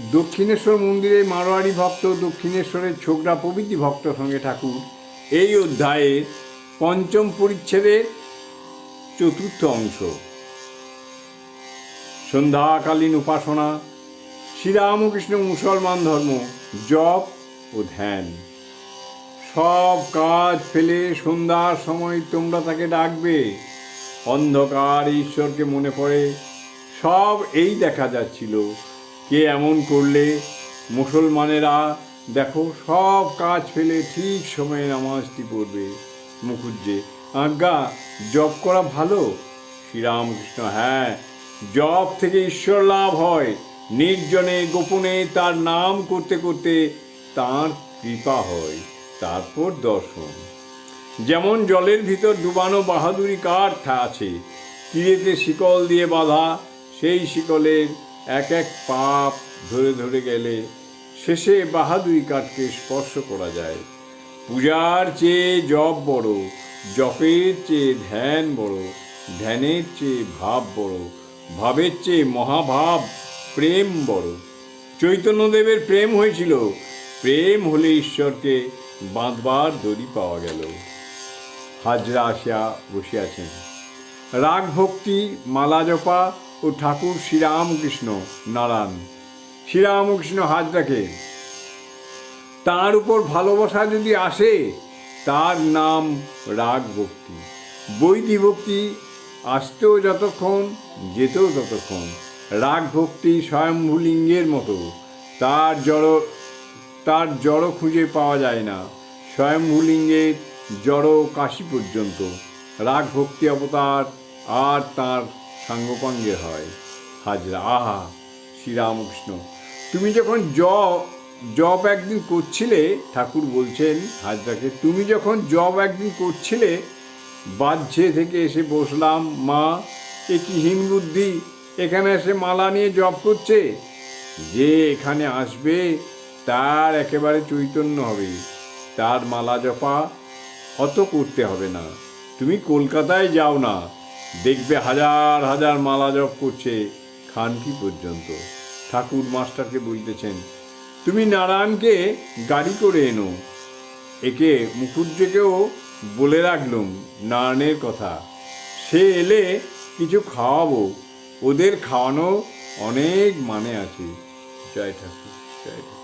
দক্ষিণেশ্বর মন্দিরে মারোয়ারি ভক্ত, দক্ষিণেশ্বরের ছোকরা প্রভৃতি ভক্ত সঙ্গে ঠাকুর এই অধ্যায়ের পঞ্চম পরিচ্ছেদের চতুর্থ অংশ। সন্ধ্যাকালীন উপাসনা, শ্রীরামকৃষ্ণ মুসলমান ধর্ম, জপ ও ধ্যান। সব কাজ ফেলে সন্ধ্যার সময় তোমরা তাকে ডাকবে। অন্ধকার ঈশ্বরকে মনে পড়ে, সব এই দেখা যাচ্ছিল। কে এমন করলে? মুসলমানেরা, দেখো, সব কাজ ফেলে ঠিক সময়ে নামাজটি পড়বে। মুখুজ্জে আজ্ঞা, জপ করা ভালো? শ্রীরামকৃষ্ণ হ্যাঁ জপ থেকে ঈশ্বর লাভ হয়। নির্জনে, গোপনে তার নাম করতে করতে তার কৃপা হয়। তারপর দর্শন। যেমন জলের ভিতর ডুবানো বাহাদুরি কাঠ আছে, তীরেতে শিকল দিয়ে বাঁধা, সেই শিকলের এক এক পাপ ধরে ধরে গেলে শেষে বাহাদুরি কাঠকে স্পর্শ করা যায়। পূজার চেয়ে জপ বড়, জপের চেয়ে ধ্যান বড়, ধ্যানের চেয়ে ভাব বড়, ভাবের চেয়ে মহাভাব প্রেম বড়। চৈতন্যদেবের প্রেম হয়েছিল, প্রেম হলে ঈশ্বরকে বাঁধবার দড়ি পাওয়া গেল। হাজরা আসিয়া বসিয়াছেন। রাগ ভক্তি মালা জপা ও ঠাকুর শ্রীরামকৃষ্ণ নারায়ণ। শ্রীরামকৃষ্ণ হাজরাকে তার উপর ভালোবাসা যদি আসে, তার নাম রাগ ভক্তি। বৈদি ভক্তি আসতেও যতক্ষণ, যেতেও ততক্ষণ। রাগ ভক্তি স্বয়ম্ভুলিঙ্গের মতো। তার জড় তার জড় খুঁজে পাওয়া যায় না। স্বয়ম্ভুলিঙ্গের জড় কাশি পর্যন্ত। রাগ ভক্তি অবতার আর তার সাঙ্গপাঙ্গে হয়। হাজরা, আহা, শ্রীরামকৃষ্ণ, তুমি যখন জ জব একদিন করছিলে, ঠাকুর বলছেন হাজরাকে, তুমি যখন জব একদিন করছিলে বাহ্যে থেকে এসে বসলাম, মা, এ কি হীন বুদ্ধি, এখানে এসে মালা নিয়ে জব করছে? যে এখানে আসবে, তার একেবারে চৈতন্য হবে। তার মালা জপা অত করতে হবে না। তুমি কলকাতায় যাও না। দেখবে হাজার হাজার মালা জপ করছে খানকি পর্যন্ত? ঠাকুর মাস্টারকে বলতেছেন, তুমি নারায়ণকে গাড়ি করে এনো। একে মুখুজ্জেকেও বলে রাখলুম নারায়ণের কথা, সে এলে কিছু খাওয়াবো। ওদের খাওয়ানো অনেক মানে আছে। জয় ঠাকুর জয় ঠাকুর।